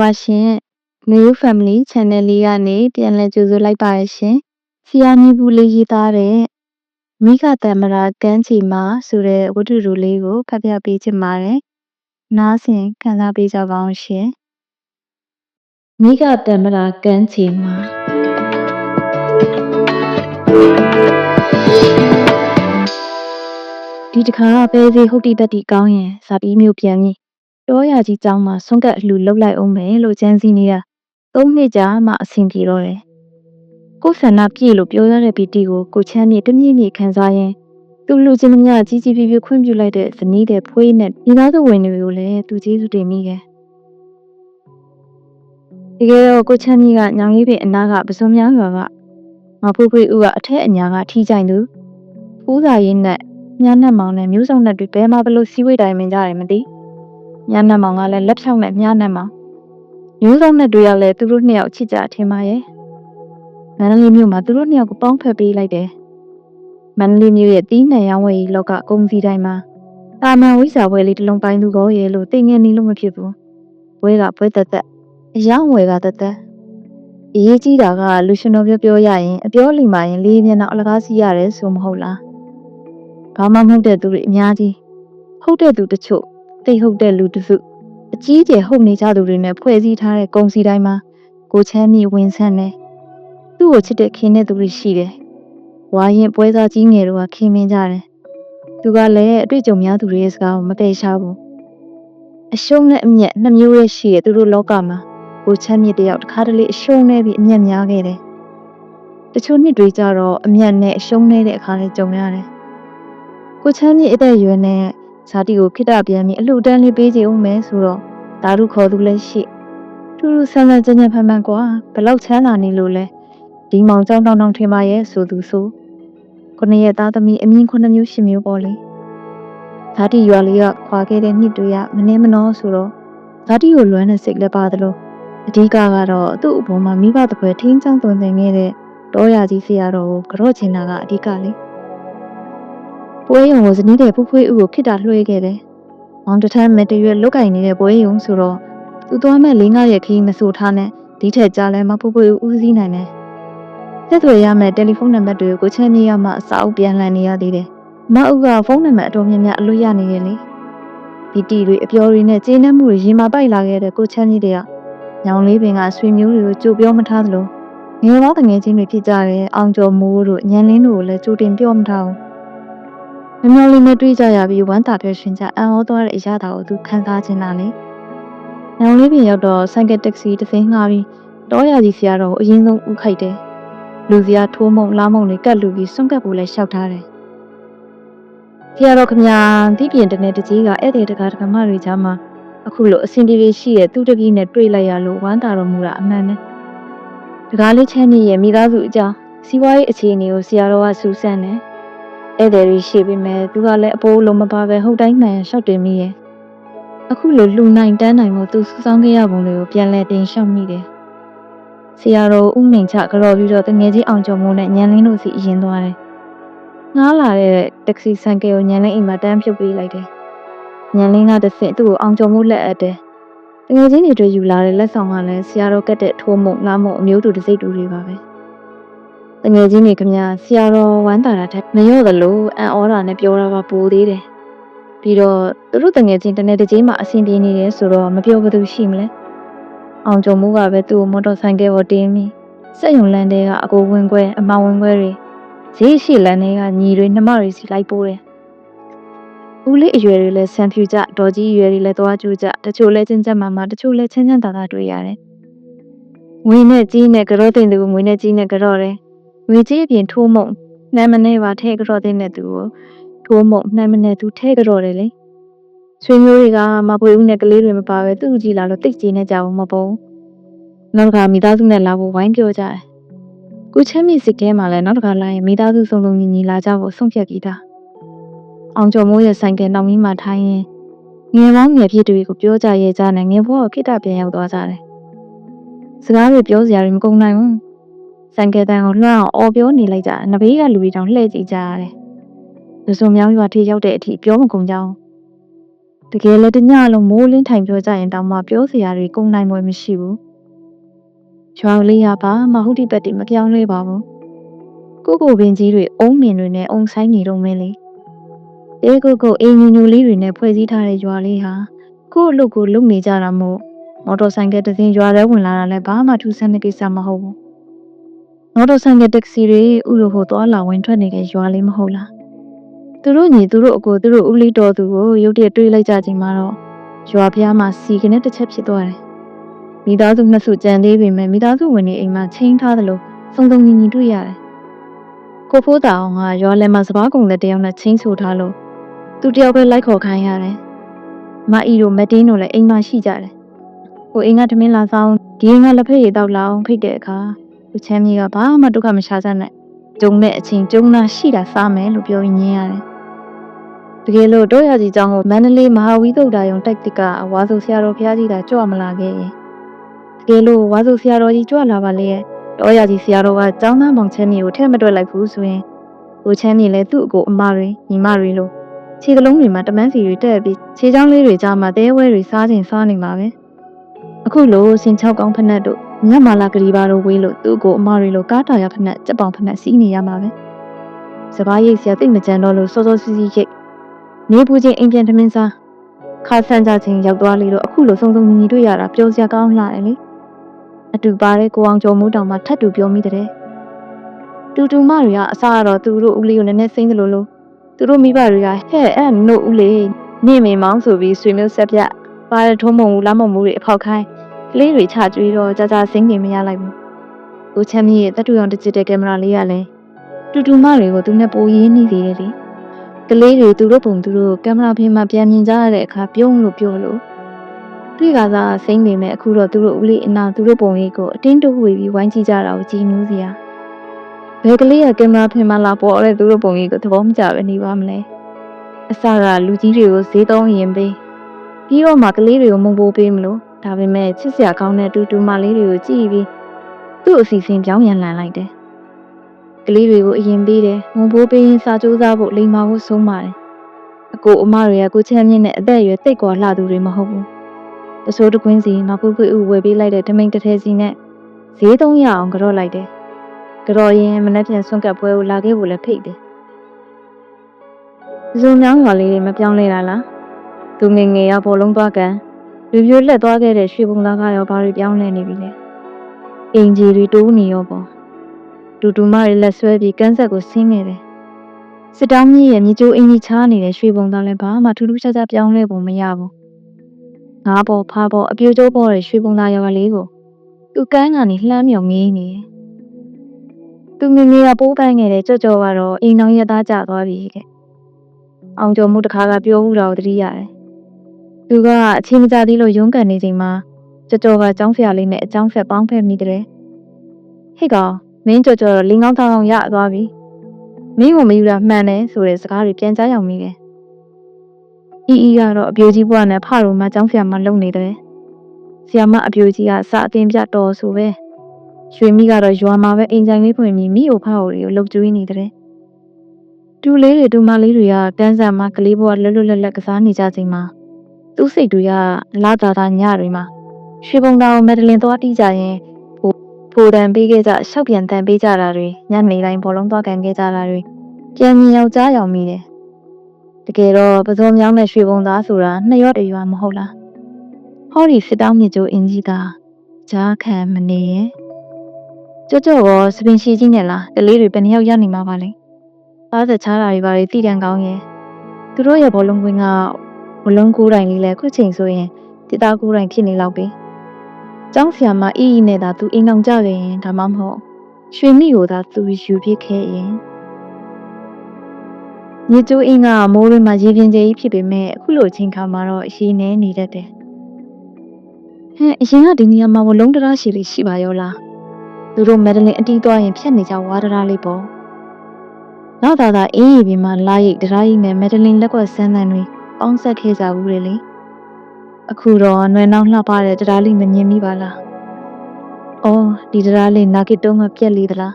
လာပါရှင်။ New Family Channel လေးကနေပြန်လည်ကြိုဆိုလိုက်ပါရရှင်။ဆီယာနီဘူးလေးရေးသားတဲ့မိခတမရာကန်းချီမာဆိုတဲ့ဝတ္ထုတူလေးကိုဖတ်ပြပေးချင်ပါတယ်။နားဆင်ခံစားပေးကြပါအောင်ရှင်။မိခတမရာကန်းချီမာဒီတခါပဲစီဟုတ်တိတက်တီကောင်းရင်ဇာပြီးမျိုးပြန်ပြီ တောရကြီးကျောင်းမှာဆွန့်ကပ်အလှလှုပ်လိုက်အောင်မယ်လို့ကြံစည်နေတာသုံးနှစ်ကြာမှအဆင်ပြေတော့တယ်ကိုယ်ဆန္ဒပြည့်လို့ပြောရတဲ့ပီတီကိုကိုချမ်းမြေတမြင့်မြေခံစားရင်သူလူချင်းမြကြီးကြီးပြပြခွင့်ပြုလိုက်တဲ့ဇနီးတဲ့ဖွေးနဲ့ဒီသားစုဝင်တွေကိုလည်းသူကျေးဇူးတင်မိခဲ့တကယ်တော့ကိုချမ်းမြေကညောင်လေးပင်အနာကပစုံများရွာကမဖွေးဖွေးဦးကအထက်အညာကထီးကြိုင်သူဖူးစာရင်းနဲ့မြန်းနဲ့မောင်နဲ့မျိုးစုံနဲ့တွေဘဲမှဘလို့စီးဝေးတိုင်းမင်ကြတယ်မသိမြ န်းနဲ့မောင်ကလည်းလက်ဖြောင်းနဲ့မြန်းနဲ့မောင်မျိုးစုံနဲ့တွေရောက်လဲသူတို့နှစ်ယောက်ချစ်ကြထင်ပါရဲ့မန္တလေးမြို့မှာသူတို့နှစ်ယောက်ကိုပေါင်းဖက်ပေးလိုက်တယ်မန္တလေးမြို့ရဲ့တီးနှံရောင်းဝယ်ရေးလောကကုန်းစီတိုင်းမှာတာမန်ဝိစာပွဲလေးတစ်လုံးပိုင်းသူကောရဲ့လို့သိငယ်နေလို့မဖြစ်ဘူးဘွဲကဘွဲတက်တက်အယောင်ဝယ်ကတက်တက်အရေးကြီးတာကလူရှင်တော်ပြောပြောရရင်အပြောလိမ္မာရင်လေးမျက်နှာအလကားစီရတယ်ဆိုမဟုတ်လားဘာမှမဟုတ်တဲ့သူတွေအများကြီးဟုတ်တဲ့သူတချို့ တိတ်ဟုတ်တဲ့လူတစုအကြီးကျယ်ဟုတ်နေကြသူတွေနဲ့ဖွဲ့စည်းထားတဲ့ကုံစီတိုင်းမှာကိုချမ်းမြေဝင်ဆန်းတယ်သူ့ကိုချစ်တဲ့ခင်တဲ့သူတွေရှိတယ်ဝါရင်ပွဲစားကြီးငယ်တို့ကခင်မင်းကြတယ်သူကလည်းအတွေ့အကြုံများသူတွေရဲ့စကားကိုမပယ်ရှားဘူးအရှုံးနဲ့အမျက်နှစ်မျိုးရဲ့ရှိရဲ့သူတို့လောကမှာကိုချမ်းမြေတယောက်တစ်ခါတလေအရှုံးနဲ့ပြီးအမျက်များခဲ့တယ်တချို့နှစ်တွေကြတော့အမျက်နဲ့အရှုံးနဲ့တဲ့အခါလေးကြုံရတယ်ကိုချမ်းမြေအသက်အရွယ်နဲ့ ဇာတိကိုခိတပြန်ပြီးအလှူဒန်းလေးပေးကြအောင်မယ်ဆိုတော့ဒါရုခေါ်သူလည်းရှိထူးထူးဆန်းဆန်းကြင်ကြင်ဖန်ဖန်ကွာဘလောက်ချမ်းသာနေလို့လဲဒီမောင်ကြောင်းတောင်းတောင်းထင်ပါရဲ့ဆိုသူဆိုခုနှစ်ရက်သားသမီးအမြင့်ခုနှစ်မျိုးရှစ်မျိုးပေါ့လေဇာတိရွာလေးကခွာခဲ့တဲ့နှစ်တွေကမနှင်းမနှောဆိုတော့ဇာတိကိုလွမ်းတဲ့စိတ်လည်းပါသလိုအဓိကကတော့သူ့အပေါ်မှာမိဘတပွဲထင်းချောင်းသွန်သင်ခဲ့တဲ့တောရကြီးဆရာတော်ကိုကြော့ချင်တာကအဓိကလေ ပွဲရုံကိုဇနီးတဲ့ဖူးဖွေးဦးကိုခိတာလွှဲခဲ့တယ်။မောင်တထမ်းမတရွက်လုတ်ကင်နေတဲ့ပွဲရုံဆိုတော့သူသွားမဲ့လေးငါရဲ့ခီးမဆိုထားနဲ့ဒီထက်ကြားလဲမဖူးဖွေးဦးဦးစည်းနိုင်မယ်။ဆက်သွယ်ရမယ့်တယ်လီဖုန်းနံပါတ်တွေကိုကိုချမ်းမြေရမှအစာအုပ်ပြန်လှန်နေရသေးတယ်။မအုပ်ကဖုန်းနံပါတ်အတော်များများအလို့ရနေတယ်လေ။ဒီတီတွေအပြော်တွေနဲ့ကျေးနပ်မှုတွေရင်မာပိုက်လာခဲ့တဲ့ကိုချမ်းကြီးတွေကညောင်လေးပင်ကဆွေမျိုးတွေကိုကြိုပြောမထားသလိုငယ်ပေါင်းတငယ်ချင်းတွေဖြစ်ကြတဲ့အောင်ကျော်မိုးတို့ညံလင်းတို့ကိုလည်းကြိုတင်ပြောမထားဘူး။ မမျောလေးနဲ့တွေ့ကြရပြီးဝမ်းသာပြောရှင်ကြအံ့ဩသွားတဲ့အရာတာကိုသူခံစားခြင်းလားလေ။ညောင်လေးပြင်ရောက်တော့ဆိုင်ကယ်တက္ကစီတစ်စင်းငှားပြီးတောရကြီးဆရာတော်ကိုအရင်ဆုံးဥခိုက်တယ်။လူစရာထိုးမုံလားမုံတွေကတ်လူပြီးစွန့်ကပ်ဖို့လည်းရှောက်ထားတယ်။ဆရာတော်ခမညာဒီပြင်တနေ့တကြီးကဧည့်သည်တကားတကမတွေကြားမှာအခုလိုအဆင်ပြေပြေရှိတဲ့သူတကြီးနဲ့တွေ့လိုက်ရလို့ဝမ်းသာတော်မူတာအမှန်ပဲ။တကားလေးချမ်းမြေရဲ့မိသားစုအကြောင်းစီးပွားရေးအခြေအနေကိုဆရာတော်ကစူးစမ်းတယ်။ ဧည့်သည်တွေရှိပေမဲ့သူကလည်းအပိုးလုံးမပါပဲဟုတ်တိုင်းမှန်ရှောက်တင်မိရဲ့အခုလိုလှူနိုင်တန်းနိုင်မှုသူစူးစောင်းခဲ့ရပုံတွေကိုပြန်လဲတင်ရှောက်မိတယ်ဆရာတော်ဦးနိုင်ချကြော်ပြီးတော့တငယ်ချင်းအောင်ကျော်မိုးနဲ့ညံလင်းတို့စီအရင်သွားတယ်ငားလာတဲ့တက္ကစီဆိုင်ကယ်ကိုညံလင်းအိမ်မှာတန်းဖြုတ်ပေးလိုက်တယ်ညံလင်းကတစ်ဆင့်သူ့ကိုအောင်ကျော်မိုးလက်အပ်တယ်တငယ်ချင်းတွေတွေ့ယူလာတဲ့လက်ဆောင်ကလည်းဆရာတော်ကတ်တဲ့ထိုးမုံလာမုံအမျိုးတူတစ်စိတ်တူတွေပါပဲ တငယ်ချင်းတွေခင်ဗျာဆရာတော်ဝမ်းတာတာထက်မလျော့သလိုအံ့ဩတာနဲ့ပြောတာပါပိုသေးတယ်ပြီးတော့သူတို့တငယ်ချင်းတနေ့တစ်ချိန်မှအဆင်ပြေနေတယ်ဆိုတော့မပြောဘသူရှိမလဲအောင်ကြုံမှုကပဲသူ့ကိုမော်တော်ဆိုင်ကယ်ပေါ်တင်းပြီးစက်ယုံလမ်းတဲကအကိုဝင်ခွဲအမဝင်ခွဲတွေဈေးရှိလမ်းထဲကညီတွေနှမတွေစီလိုက်ပိုးတယ်ဦးလေးအရွယ်တွေလည်းဆန်ဖြူကြဒေါ်ကြီးအရွယ်တွေလည်းသွားကျူးကြတချို့လည်းချင်းချက်မှမှတချို့လည်းချမ်းချမ်းသာသာတွေ့ရတယ်ငွေနဲ့ကြီးနဲ့ကြောတင်သူငွေနဲ့ကြီးနဲ့ကြောတယ် ငွေကြီးအပြင်ထိုးမုံနှမ်းမနေပါထဲကြောတဲ့နဲ့သူကိုထိုးမုံနှမ်းမနေသူထဲကြောတယ်လေဆွေမျိုးတွေကမပွေဦးနဲ့ကလေးတွေမပါပဲသူ့ကြည့်လာလို့တိတ်ကြီးနေကြဘူးမပုံနောက်တစ်ခါမိသားစုနဲ့လာဖို့ဝိုင်းပြောကြတယ်ကိုချမ်းမြေစစ်ကဲမှာလည်းနောက်တစ်ခါလာရင်မိသားစုစုံစုံညီညီလာကြဖို့ဆုံးဖြတ်ကြတာအောင်ကျော်မိုးရဲ့ဆိုင်ကယ်နောက်မီးမှာထိုင်းရင်ငယ်ပေါင်းငယ်ဖြစ်တွေကိုပြောကြရဲကြနဲ့ငယ်ဘဝကိုခိတပြန်ရောက်သွားကြတယ်စကားတွေပြောစရာတွေမကုန်နိုင်ဘူး စံကဲတန်ကိုလွှမ်းအောင်အော်ပြောနေလိုက်ကြနဘေးကလူတွေတောင်လှည့်ကြည့်ကြရတယ်။လူစုံမြောင်းရွာထိရောက်တဲ့အထိပြောမကုန်ကြအောင်တကယ်လည်းတညလုံးမိုးလင်းထိုင်ပြောကြရင်တောင်မှပြောစရာတွေကုန်နိုင်မွယ်မရှိဘူးရွာလေးရပါမဟုတ်ဒီပတ်တိမပြောင်းလဲပါဘူးကိုကိုပင်ကြီးတွေအုံးမြင်တွေနဲ့အုံဆိုင်နေတော့မင်းလေအဲကိုကိုအင်းညူညူလေးတွေနဲ့ဖွဲ့စည်းထားတဲ့ရွာလေးဟာကို့အလုပ်ကိုလုပ်နေကြတာမို့မော်တော်ဆိုင်ကတစ်စင်းရွာထဲဝင်လာတာလည်းဘာမှထူးဆန်းတဲ့ကိစ္စမဟုတ်ဘူး မော်တော်ဆိုင်ကတက္ကစီတွေဥလိုဟိုသွားလာဝင်ထွက်နေတဲ့ရွာလေးမဟုတ်လားသူတို့ညီသူတို့အကိုသူတို့ဦးလေးတော်သူကိုရုတ်တရက်တွေးလိုက်ကြချိန်မှာတော့ရွာဖျားမှာစီကနေတစ်ချက်ဖြစ်သွားတယ်မိသားစုနှစ်စုကြံသေးပေမဲ့မိသားစုဝင်နေအိမ်မှာချင်းထားသလိုစုံစုံညီညီတွေ့ရတယ်ကိုဖိုးတာအောင်ကရွာလယ်မှာစပားကုံတဲ့တယောက်နဲ့ချင်းဆူထားလို့သူတယောက်ပဲလိုက်ခေါ်ခိုင်းရတယ်မအီတို့မတင်းတို့လည်းအိမ်မှာရှိကြတယ်ဟိုအိမ်ကသမင်းလာဆောင်ဒီအိမ်ကလက်ဖက်ရည်တောက်လာအောင်ဖိတ်တဲ့အခါ သူချမ်းမြေကဘာမှဒုက္ခမရှာစမ်းနဲ့ဂျုံတဲ့အချင်းဂျုံနာရှိတာစားမယ်လို့ပြောရင်းညင်းရတယ်တကယ်လို့တော့ရကြီးကျောင်းကိုမန္တလေးမဟာဝီသုဒ္ဓယုံတိုက်တစ်ကဝါဆိုဆရာတော်ဘုရားကြီးသာကြွမလာခဲ့ရင်တကယ်လို့ဝါဆိုဆရာတော်ကြီးကြွလာပါလေရဲ့တော့ရကြီးဆရာတော်ကကျောင်းသားမောင်ချမ်းမြေကိုထဲ့မတွက်လိုက်ဘူးဆိုရင်ကိုချမ်းမြေလည်းသူ့အကိုအမတွေညီမတွေလို့ခြေသလုံးတွေမှာတမန်းစီတွေတက်ပြီးခြေချောင်းလေးတွေကြားမှာတဲဝဲတွေစားခြင်းစားနေမှာပဲအခုလိုစင်ချောက်ကောင်းဖက်နှက်တို့ မြတ်မာလာကလေးပါတို့ဝေးလို့သူ့ကိုအမတွေလိုကားတာရဖက်နှက်စက်ပေါင်ဖက်နှက်စီးနေရမှာပဲစပားရိတ်ဆရာသိမကြံတော့လို့စောစောစီးစီးရိတ်နေပူချင်းအိမ်ပြန်ထမင်းစားခါဆန်းကြချင်းရောက်သွားလေတော့အခုလိုစုံစုံညီညီတွေ့ရတာပျော်စရာကောင်းလာတယ်လေအတူပါတဲ့ကိုအောင်ကျော်မိုးတောင်မှထပ်တူပြောမိတဲ့တူတူမတွေကအစားတော့သူတို့ဦးလေးကိုနည်းနည်းစိမ့်တယ်လို့လို့သူတို့မိဘတွေကဟဲ့အဲ့နို့ဦးလေးနေမေမောင်းဆိုပြီးဆွေမျိုးဆက်ပြပါတဲ့ထုံးမုံဦးလာမမှုတွေအဖောက်ခိုင်း ကလေးတွေချကျွေးတော့ကြာကြာစိမ့်နေမရလိုက်ဘူးကိုချမ်းမြေရဲ့တတူအောင်တစ်ချစ်တဲ့ကင်မရာလေးကလည်းတူတူမတွေကိုသူနဲ့ပိုရင်းနေသေးတယ်လေကလေးတွေသူတို့ပုံသူတို့ကင်မရာပြင်မှာပြန်မြင်ကြရတဲ့အခါပြုံးလို့ပြောလို့တွေ့ကစားစိမ့်နေမဲ့အခုတော့သူတို့ဦးလေးအနာသူတို့ပုံရိပ်ကိုအတင်းတုပ်ဝေပြီးဝိုင်းကြည့်ကြတာကိုကြည်နူးစရာဘယ်ကလေးကကင်မရာပြင်မှာလာပေါ်တဲ့သူတို့ပုံရိပ်ကိုသဘောမကျပဲနေပါမလဲအစကလူကြီးတွေကိုဈေးသုံးရင်ပေးပြီးတော့မှကလေးတွေကိုမုံပိုးပေးမလို့ ဒါပေမဲ့ချစ်စရာကောင်းတဲ့တူတူမလေးတွေကိုကြည့်ပြီးသူ့အစီအစဉ်ပြောင်းပြန်လှန်လိုက်တယ်ကလေးတွေကိုအရင်ပေးတယ်မုံပိုးပေးရင်စာကြိုးစားဖို့လိမ္မာဖို့ဆုံးပါတယ်အကိုအမတွေကကိုချမ်းမြင့်နဲ့အသက်အရွယ်တိတ်ကွာလှသူတွေမဟုတ်ဘူးတဆိုးတကွင်းစီမပူပူဥဝယ်ပေးလိုက်တဲ့ဓမိန်တစ်ထဲစီနဲ့ဈေးသုံးရအောင်ကြော့လိုက်တယ်ကြော်ရင်မနှက်ပြန်ဆွန့်ကပ်ပွဲကိုလာခဲ့ဖို့လည်းဖိတ်တယ်ဇုံမြောင်းရွာလေးတွေမပြောင်းလဲတာလားသူငယ်ငယ်ရဘောလုံးသွားကန် လူပြိုလက်သွားခဲ့တဲ့ရွှေဘုံသားကရောဘာတွေပြောင်းလဲနေပြီလဲအင်ဂျီတွေတိုးနေရောပေါ့တူတူမတွေလက်ဆွဲပြီးကန်းဆက်ကိုဆင်းနေတယ်စစ်တောင်းကြီးရဲ့မြေကျိုးအင်ကြီးချားနေတဲ့ရွှေဘုံသားလည်းဘာမှထူးထူးခြားခြားပြောင်းလဲပုံမရဘူးငါးပေါ်ဖားပေါ်အပြိုကျိုးပေါ်တဲ့ရွှေဘုံသားရောလေးကိုသူကန်းကနေလှမ်းမြောင်ငေးနေတယ်သူငငယ်ကပိုးပန်းငယ်တဲ့ကြော့ကြော့ကတော့အိမ်တော်ရသားကျသွားပြီတဲ့အောင်ကျော်မှုတစ်ခါကပြောမှုတာကိုသတိရတယ် သူကအချင်းမကြသေးလို့ရုန်းကန်နေချိန်မှာကြော်ကြော်ကចောင်းဆရာလေးနဲ့အចောင်းဆက်ပေါင်းဖက်မိတဲ့ဟိတ်ကောင်မင်းကြော်ကြော်တော့လင်းကောင်းတောင်းအောင်ရသွားပြီမင်းကမယူတာမှန်တယ်ဆိုတဲ့စကားတွေပြန်ကြားရောက်မိတယ်အီအီကတော့အပြိုကြီးဘွားနဲ့ဖတော်မှចောင်းဆရာမလုံနေတယ်ဆရာမအပြိုကြီးကစအတင်ပြတော်ဆိုပဲရွှေမိကတော့ရွာမှာပဲအိမ်ဆိုင်လေးဖွင့်ပြီးမိအိုဖအိုတွေကိုလှုပ်ကျွေးနေတယ်တူလေးတွေတူမလေးတွေကတန်းစားမှာကလေးဘွားလွတ်လွတ်လပ်လပ်ကစားနေကြချိန်မှာ သူ့စိတ်တွေကလာတာတာညတွေမှာရွှေပုံသားကိုမက်ဒလင်သွားတီးကြရင်ဖိုဖိုတန်ပေးခဲ့ကြရှောက်ပြန်တန်ပေးကြတာတွေညနေတိုင်းဘောလုံးသွားကန်ခဲ့ကြတာတွေပြန်မြင်ယောက်ျားရောင်မိတယ်တကယ်တော့ပစုံမြောင်းတဲ့ရွှေပုံသားဆိုတာနှစ်ရော့တရွာမဟုတ်လားဟောဒီစစ်တောင်းမြစ်ကျိုးအင်ကြီးကကြားခံမနေရင်ကြော့ကြော့ရောစပင်ရှိကြီးနဲ့လားကလေးတွေဘယ်နှယောက်ရနေမှာပါလဲသားသက်ချားတာတွေပါလေတည်တံကောင်းရဲ့သူတို့ရဲ့ဘောလုံးကွင်းက ဘလုံးကိုးတိုင်လေးလဲခုချိန်ဆိုရင်တသားကိုးတိုင်ဖြစ်နေလောက်ပြီ။ကျောင်းဆရာမအီအီနဲ့သာသူအိမ်အောင်ကြခဲ့ရင်ဒါမှမဟုတ်ရွှေမိကိုသာသူယူဖြစ်ခဲ့ရင်ညကျိုးအင်းကမိုးရင်းမှာရေပြင်းကျကြီးဖြစ်ပေမဲ့အခုလိုအချိန်ခါမှာတော့ရေနေနေတတ်တယ်။ဟဲ့အရင်ကဒီနေရာမှာဘလုံးတရားရှိလေးရှိပါရောလား။သူတို့မက်ဒလင်အတီးသွားရင်ဖြတ်နေကြဝါဒရာလေးပေါ့။နောက်သာသာအင်းရီပြင်မှာလာရိတ်တရားရိတ်နဲ့မက်ဒလင်လက်ကွက်ဆန်းဆန်းတွေ ပေါင်းဆက်ခဲ့ကြဘူးလေလေအခုတော့နွယ်နောက်လှပတဲ့တရားလေးမမြင်မိပါလားအော်ဒီတရားလေးနာဂစ်တုံးကပြက်လေသလား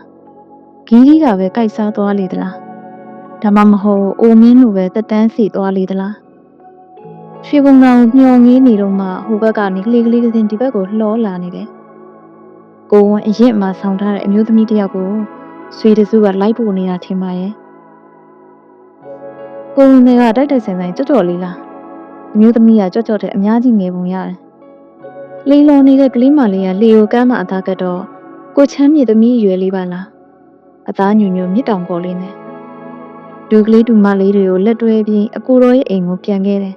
ဂီးကြီးကပဲကြိုက်စားသွားလေသလားဒါမှမဟုတ်အိုမင်းလိုပဲတက်တန်းစီသွားလေသလားရွှေဘုံတော်မျောငေးနေတော့မှဟိုဘက်ကနေကလေးကလေးတစ်စင်ဒီဘက်ကိုလှောလာနေတယ်ကိုဝန်အရင်မှဆောင်းထားတဲ့အမျိုးသမီးတစ်ယောက်ကိုဆွေတစုကလိုက်ပို့နေတာထင်ပါရဲ့ ကိုဝန်တွေကတိုက်တိုက်ဆိုင်ဆိုင်ကြော့ကြော့လေးလားအမျိုးသမီးကကြော့ကြော့တဲ့အများကြီးငယ်ပုံရတယ်လေးလောနေတဲ့ကလေးမလေးကလေယိုကမ်းမှအသားကတော့ကိုချမ်းမြေသမီးအရွယ်လေးပါလားအသားညွညွမြစ်တောင်ပေါ်လေးနဲ့ဒူကလေးဒူမလေးတွေကိုလက်တွဲပြီးအကိုတော်ရဲ့အိမ်ကိုပြန်ခဲ့တယ်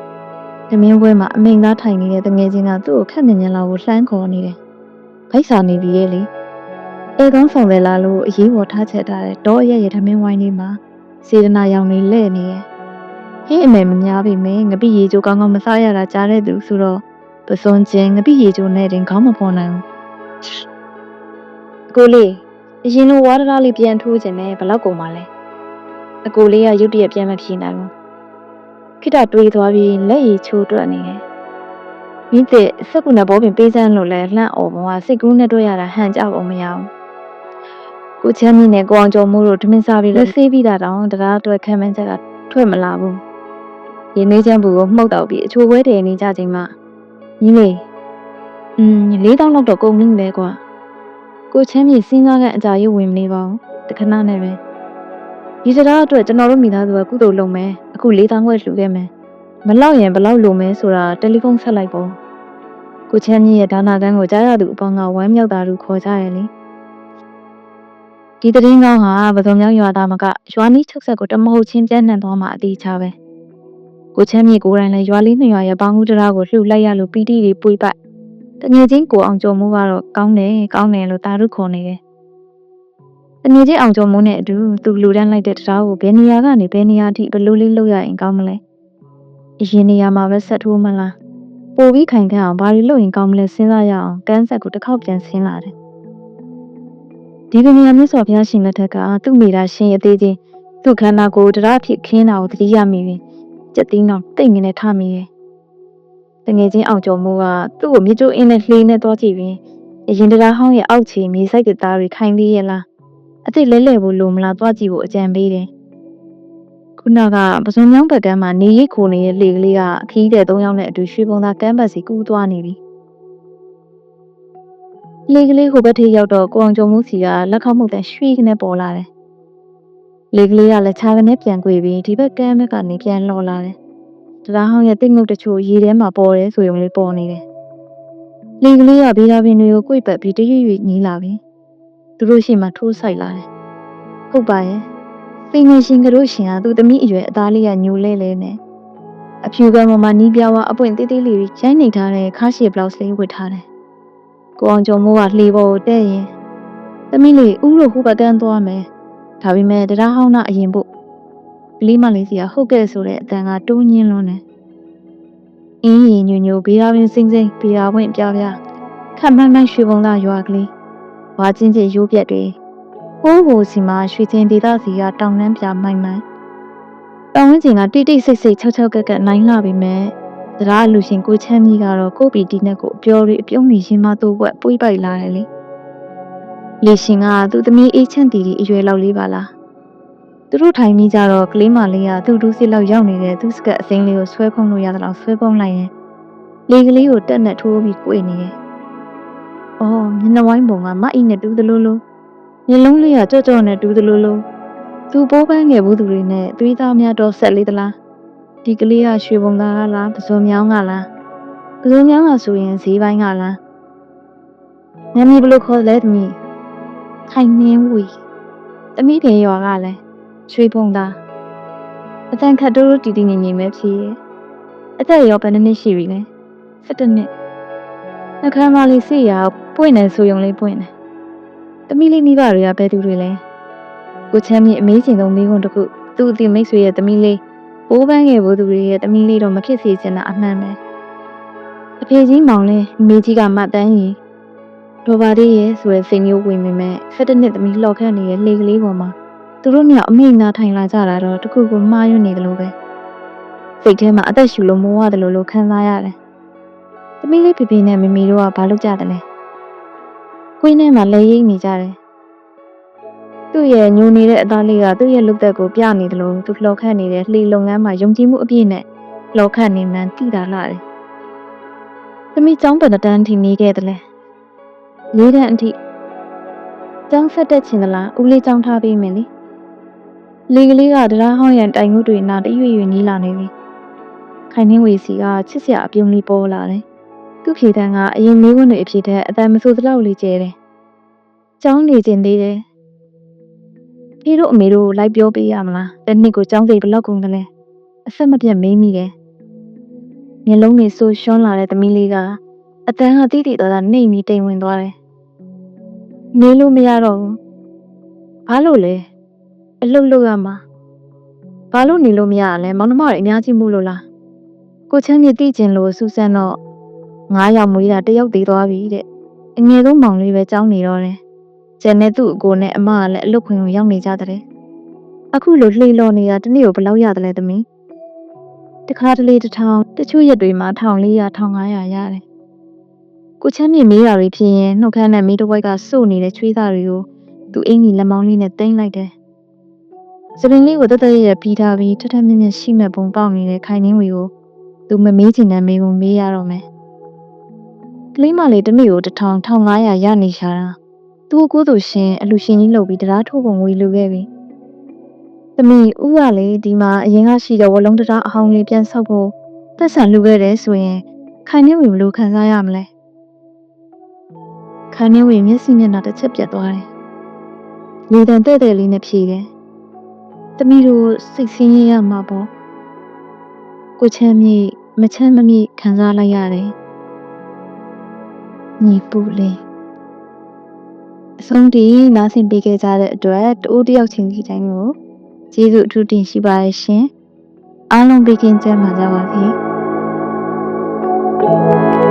။သမင်းပွဲမှာအမိန်သားထိုင်နေတဲ့တငယ်ချင်းကသူ့ကိုခက်မြင်မြင်လောက်ကိုလှမ်းခေါ်နေတယ်။ဖိုက်စာနေပြီရဲ့လေ။အဲကောင်းဆောင်တယ်လားလို့အရေးပေါ်ထားချက်ထားတဲ့ဒေါ်ရဲ့ရသမင်းဝိုင်းလေးမှာ စေတနာရောင်လေးလဲ့နေရဲ့။ဟင်းအမေမများပြီမင်းငပိရေချိုးကောင်းကောင်းမစားရတာကြားတဲ့သူဆိုတော့ပစွန်ချင်းငပိရေချိုးနဲ့တင်ခေါင်းမဖော်နိုင်ဘူး။အကိုလေးအရင်လိုဝါဒရာလေးပြန်ထိုးခြင်းနဲ့ဘလောက်ကုန်ပါလဲ။အကိုလေးကရုတ်တရက်ပြန်မဖြေနိုင်ဘူး။ခိတတွေးသွားပြီးလက်ရည်ချိုးတွက်နေတယ်။မိတဲ့စက်ကူနဲ့ဘောပင်ပေးစမ်းလို့လဲလှန့်အော်ဘုံကစိတ်ကူးနဲ့တွေ့ရတာဟန်ကြောက်အောင်မရဘူး။ ကိုချမ်းမြင့်နဲ့ကိုအောင်ကျော်မိုးတို့ဓမင်းစားပြီးလက်ဆေးပြီးတာတောင်တရားအတွက်ခံမှန်းချက်ကထွက်မလာဘူး။ရင်းနှီးချမ်းဘူးကိုမှုတ်တော့ပြီးအချိုးပွဲတည်နေကြချိန်မှာညီလေးอืมလေးတောင်းလောက်တော့ကုန်နေတယ်ကွာ။ကိုချမ်းမြင့်စဉ်းစားကအကြာရုပ်ဝင်မနေပါဘူး။တခဏနဲ့ပဲ။ဒီစကားအတွက်ကျွန်တော်တို့မိသားစုကကုသိုလ်လုပ်မယ်။အခုလေးတောင်းခွဲလှူခဲ့မယ်။မလောက်ရင်ဘယ်လောက်လိုမယ်ဆိုတာတယ်လီဖုန်းဆက်လိုက်ပေါ့။ကိုချမ်းမြင့်ရဲ့ဒါနာကန်းကိုကြားရသူအပေါင်းကဝမ်းမြောက်တာလို့ခေါ်ကြရလေ။ ဒီသတင်းကောင်းဟာဗစုံမြောက်ရွာသားမကရွာနီးချုပ်ဆက်ကိုတမဟုတ်ချင်းပြန့်နှံ့သွားမှအသေးချပဲ။ကိုချမ်းမြင့်ကိုယ်တိုင်လည်းရွာလေးနှစ်ရွာရဲ့ပေါင်းကူတရားကိုလှူလိုက်ရလို့ပီတိတွေပွေပိုက်။တငယ်ချင်းကိုအောင်ကျော်မိုးကတော့ကောင်းတယ်ကောင်းတယ်လို့တာရုခေါ်နေတယ်။တငယ်ချင်းအောင်ကျော်မိုးနဲ့အတူသူလူတန်းလိုက်တဲ့တရားကိုဘယ်နေရာကနေဘယ်နေရာထိဘယ်လိုလေးလုပ်ရရင်ကောင်းမလဲ။အရင်နေရာမှာပဲဆက်ထိုးမလား။ပိုပြီးခိုင်ခန့်အောင်ဘာတွေလုပ်ရင်ကောင်းမလဲစဉ်းစားရအောင်ကန်းဆက်ကိုတစ်ခေါက်ပြန်ဆင်းလာတယ်။ ဒီကနေ့မြတ်စွာဘုရားရှင်လက်ထက်ကသူ့မိသားရှင်ရဲ့အသေးချင်းသူ့ခန္ဓာကိုယ်တရားဖြစ်ခင်းတာကိုသတိရမိပြီ။ကြက်သိန်းတော့တိတ်ငင်နဲ့ထမိရဲ့။တငယ်ချင်းအောင်ကျော်မိုးကသူ့ကိုမြေကျိုးအင်းနဲ့လှေးနဲ့သွားကြည့်ပြီးအရင်တရားဟောင်းရဲ့အောက်ခြေမြေဆိုင်ကသားတွေခိုင်သေးရဲ့လားအစ်စ်လဲလဲဖို့လိုမလားသွားကြည့်ဖို့အကြံပေးတယ်ခုနကပစုံမြောင်းဘက်ကမ်းမှာနေရိတ်ခိုနေတဲ့လေကလေးကခီးတဲ့၃ယောက်နဲ့အတူရွှေပုံသားကမ်းဘတ်စီကူးသွားနေပြီ လေကလေးဟိုဘက်ထိရောက်တော့ကိုအောင်ကျော်မှုစီကလက်ခောက်မှုတဲ့ရွှေကနေပေါ်လာတယ်လေကလေးကလည်းခြာကနေပြန်ကြွေပြီးဒီဘက်ကမ်းဘက်ကနေပြန်လော်လာတယ်တရားဟောင်းရဲ့တိတ်ငုတ်တချို့ရေထဲမှာပေါ်တယ်ဆိုရုံလေးပေါ်နေတယ်လေကလေးကဗီဒါပင်တွေကိုကြွေပတ်ပြီးတရွရွညီးလာပြီသူတို့ရှိမှထိုးဆိုင်လာတယ်ဟုတ်ပါရဲ့ပင်ငယ်ရှင်ကတို့ရှင်ကသူ့သမီးအရွယ်အသားလေးကညိုလဲလဲနဲ့အဖြူကံပေါ်မှာနီးပြားဝအပွင့်သေးသေးလေးရိုင်းနေထားတဲ့ခါရှည်ဘလောက်စ်လေးဝတ်ထားတယ် ကိုအောင်ကျော်မိုးကလှေပေါ်ကိုတဲ့ရင်သမီးလေးဥလို့ဟိုဘက်ကန်းသွားမယ်ဒါပေမဲ့တရားဟောင်းနာအရင်ဖို့ကလေးမလေးစီကဟုတ်ကဲ့ဆိုတဲ့အတန်ကတိုးညင်းလွန်းတယ်အင်းရင်ညိုညိုဘေးရာပင်စင်းစင်းဘေးရာဝင့်ပြပြခက်မှန်းမှန်းရွှေပုံသားရွာကလေးဝါချင်းချင်းရိုးပြက်တွေဟိုးဟိုစီမှာရွှေချင်းဒေသစီကတောင်နှမ်းပြမိုင်းမိုင်းပတ်ဝန်းကျင်ကတိတ်တိတ်ဆိတ်ဆိတ်ချောက်ချောက်ကက်ကက်နိုင်လာပြီမဲ့ တရားအလူရှင်ကိုချမ်းကြီးကတော့ကိုယ့်ပီတီနဲ့ကိုအပြော်တွေအပြုံးနေရှင်မသို့ဘွက်ပွေးပိုက်လာတယ်လေလေရှင်ကသူ့သမီးအေးချမ်းတီတီအရွယ်လောက်လေးပါလားသူတို့ထိုင်မိကြတော့ကလေးမလေးကသူ့ဒူးစစ်လောက်ရောက်နေတဲ့သူ့စကတ်အစိမ်းလေးကိုဆွဲဖုံးလို့ရသလောက်ဆွဲဖုံးလိုက်ရင်လေကလေးကိုတက်နဲ့ထိုးပြီးကိုယ်နေတယ်။အော်မျက်နှာဝိုင်းပုံကမအိနဲ့တူးသလိုလိုမျက်လုံးလေးကကြော့ကြော့နဲ့တူးသလိုလိုသူပိုးပန်းငယ်ဘူးသူတွေနဲ့သွေးသားများတော့ဆက်လေးသလား ဒီကလေးကရွှေပုံသားကလားပစုံမြောင်းကလားပစုံမြောင်းကဆိုရင်ဈေးပိုင်းကလားနာမည်ဘယ်လိုခေါ်လဲသမီးခိုင်နှင်းဝီသမီးပြင်ရွာကလည်းရွှေပုံသားအတန်ခတ်တိုးတိုးတီတီငင်ငင်ပဲဖြစ်ရဲ့အသက်ရောဘယ်နှစ်နှစ်ရှိပြီလဲ17နှစ်နှခမ်းမလေးစိရပွင့်နေဆိုရုံလေးပွင့်နေသမီးလေးမိဘတွေကဘယ်သူတွေလဲကိုချမ်းမြေအမေးချင်ဆုံးမိခွန်းတစ်ခုသူ့အတိမိတ်ဆွေရဲ့သမီးလေး ပိုးပန်းငယ်ဘိုးသူတွေရဲ့သမီးလေးတော့မဖြစ်စေချင်တာအမှန်ပဲအဖေကြီးမောင်လေးမိကြီးကမတ်တန်းကြီးဒေါ်ပါလေးရဲ့ဆိုရယ်စိတ်မျိုးဝင်မိမဲ့17နှစ်သမီးလှော်ခန့်နေတဲ့လှေကလေးပေါ်မှာသူတို့မြောက်အမိနာထိုင်လာကြတာတော့တခုခုမှားယွင်းနေတယ်လို့ပဲစိတ်ထဲမှာအသက်ရှူလို့မိုးရတယ်လို့လို့ခံစားရတယ်သမီးလေးဖေဖေနဲ့မမီတို့ကဘာလုပ်ကြတယ်လဲကွင်းထဲမှာလဲရိပ်နေကြတယ် သူ့ရဲ့ညိုနေတဲ့အသားလေးကသူ့ရဲ့လုတ်သက်ကိုပြနေတယ်လို့သူလှော်ခန့်နေတဲ့လှေလုပ်ငန်းမှာယုံကြည်မှုအပြည့်နဲ့ လောခနေမှန်းတိတာလာတယ်။သမီးចောင်းပန်တန်းအထိနေခဲ့တယ်လေ။လေးတန်းအထိចောင်းဆက်တက်ချင်သလားဦးလေးចောင်းထားပေးမယ်လေ။လေကလေးကတရားဟောင်းရန်တိုင်ငုတ်တွေနာတရွေ့ရွေ့နီးလာနေပြီ။ခိုင်နှင်းဝေစီကချစ်စရာအပြုံးလေးပေါ်လာတယ်။သူ့ဖြေတန်းကအရင်လေးဝန်းတွေအဖြစ်တဲ့အတန်မဆိုးသလောက်လေးကျဲတယ်။ចောင်းနေခြင်းသေးတယ်။ ဖေတို့အမေတို့လိုက်ပြောပေးရမလား။တစ်နှစ်ကိုចောင်းစိတ်ဘယ်လောက်ကုန်တယ်လဲ။အဆက်မပြတ်မေးမိတယ်။မျက်လုံးတွေဆိုးရှွန်းလာတဲ့သမီးလေးကအတန်ဟာတိတိတော်တော်နှိမ်ပြီးတိမ်ဝင်သွားတယ်။နေလို့မရတော့ဘူး။ဘာလို့လဲ။အလုတ်လုတ်ရမှာ။ဘာလို့နေလို့မရလဲ။မောင်နှမတွေအများကြီးမှုလို့လား။ကိုချမ်းမြေတိကျင်လို့စူးစမ်းတော့ငါးယောက်မွေးတာတစ်ယောက်သေးသွားပြီတဲ့။အငယ်ဆုံးမောင်လေးပဲကြောင်းနေတော့တယ်။ ကျန်တဲ့သူ့အကိုနဲ့အမကလည်းအလုတ်ခွင်ကိုရောက်နေကြတဲ့။အခုလိုလှေလော်နေတာတစ်နေ့ကိုဘယ်လောက်ရတယ်လဲသမီး။တခါတလေတစ်ထောင်တချို့ရက်တွေမှာ1400 1500ရတယ်။ကိုချမ်းမြေမေးတာတွေဖြစ်ရင်နှုတ်ခမ်းနဲ့မီးတစ်ဝိုက်ကစို့နေတဲ့ချွေးသားတွေကိုသူအင်ကြီးလက်မောင်းလေးနဲ့တင်လိုက်တယ်။စပင်လေးကိုတသက်ရပြီးထားပြီးထထမြက်မြက်ရှိမဲ့ပုံပေါက်နေတဲ့ခိုင်နှင်းဝီကိုသူမမေးချင်တဲ့မေးခွန်းမေးရတော့မယ်။ကလေးမလေးတစ်နေ့ကို1000 1500ရနေရှာတာ။ သူ့ကိုယ်သူရှင်အလူရှင်ကြီးလုပ်ပြီးတရားထိုးပုံငွေလူခဲ့ပြီ။သမီးဦးကလေဒီမှာအရင်ကရှိတဲ့ဝလုံးတရားအဟောင်းလေးပြန်ဆောက်ဖို့သက်ဆံလူခဲ့တယ်ဆိုရင်ခိုင်နှင်းဝီဘယ်လိုခံစားရမလဲ။ခိုင်နှင်းဝီမျက်စိမျက်နှာတစ်ချက်ပြတ်သွားတယ်။လေတံတဲ့တဲ့လေးနဲ့ဖြေတယ်။သမီးတို့စိတ်ဆင်းရဲရမှာပေါ့။ကိုချမ်းမြေမချမ်းမမြေခံစားလိုက်ရတယ်။ညီပူလေး အဆုံးထိနားဆင်ပေးခဲ့ကြတဲ့အတွက်တူတယောက်ချင်းစီတိုင်းကိုကျေးဇူးအထူးတင်ရှိပါတယ်ရှင်။အားလုံးဘေးကင်းကြပါကြပါစေ။